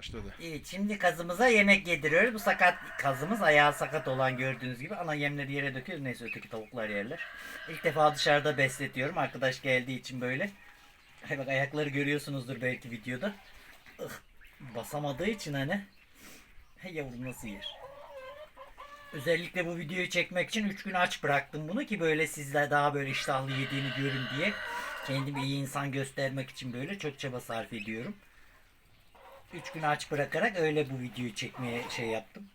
Başladı. Evet şimdi kazımıza yemek yediriyoruz. Bu sakat kazımız ayağı sakat olan gördüğünüz gibi. Ana yemleri yere döküyoruz. Neyse öteki tavuklar yerler. İlk defa dışarıda besletiyorum. Arkadaş geldiği için böyle. Hay bak ayakları görüyorsunuzdur belki videoda. Ih, basamadığı için hani. Hey yavrum nasıl yer? Özellikle bu videoyu çekmek için 3 gün aç bıraktım bunu ki böyle sizler daha böyle iştahlı yediğini görün diye. Kendimi iyi insan göstermek için böyle çok çaba sarf ediyorum. 3 gün aç bırakarak öyle bu videoyu çekmeye şey yaptım.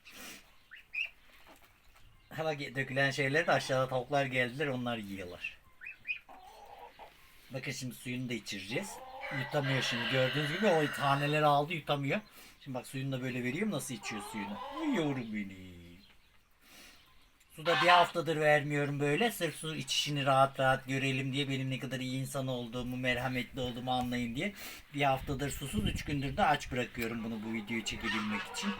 Hala ge- dökülen şeyleri de aşağıda tavuklar geldiler onlar yiyorlar. Bakın şimdi suyunu da içireceğiz. Yutamıyor şimdi gördüğünüz gibi o taneleri aldı yutamıyor. Şimdi bak suyunu da böyle veriyorum nasıl içiyor suyunu. Yavrum benim. Su da bir haftadır vermiyorum böyle. Sırf su içişini rahat rahat görelim diye benim ne kadar iyi insan olduğumu, merhametli olduğumu anlayın diye. Bir haftadır susuz, üç gündür de aç bırakıyorum bunu bu videoyu çekebilmek için.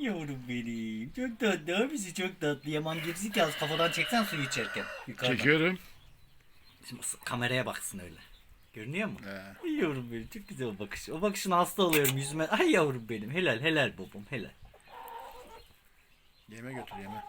Yavrum benim. Çok tatlı abisi çok tatlı. Yaman gerizekalı kafadan çeksen suyu içerken. Yukarıdan. Çekiyorum. Şimdi kameraya baksın öyle. Görünüyor mu? He. Yavrum benim çok güzel o bakış. O bakışına hasta oluyorum yüzüme. Ay yavrum benim. Helal helal babam helal. Yeme götür yeme.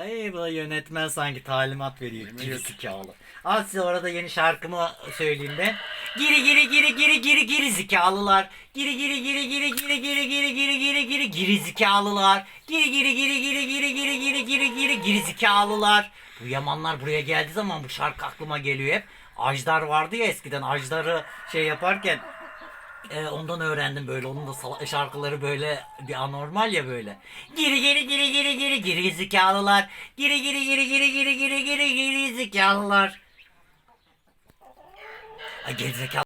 Ay bu yönetmen sanki talimat veriyor. Yemin Geri zekalı. Al size orada yeni şarkımı söyleyeyim ben. Giri giri giri giri giri giri zekalılar. Giri giri giri giri giri giri giri giri giri giri giri zekalılar. Giri giri giri giri giri giri giri giri giri giri zekalılar. Bu yamanlar buraya geldiği zaman bu şarkı aklıma geliyor hep. Ajdar vardı ya eskiden Ajdar'ı şey yaparken e, ondan öğrendim böyle. Onun da şarkıları böyle bir anormal ya böyle. Geri geri geri geri geri geri zekalılar. Geri geri geri geri geri geri geri geri zekalılar. Ay geri zekalı.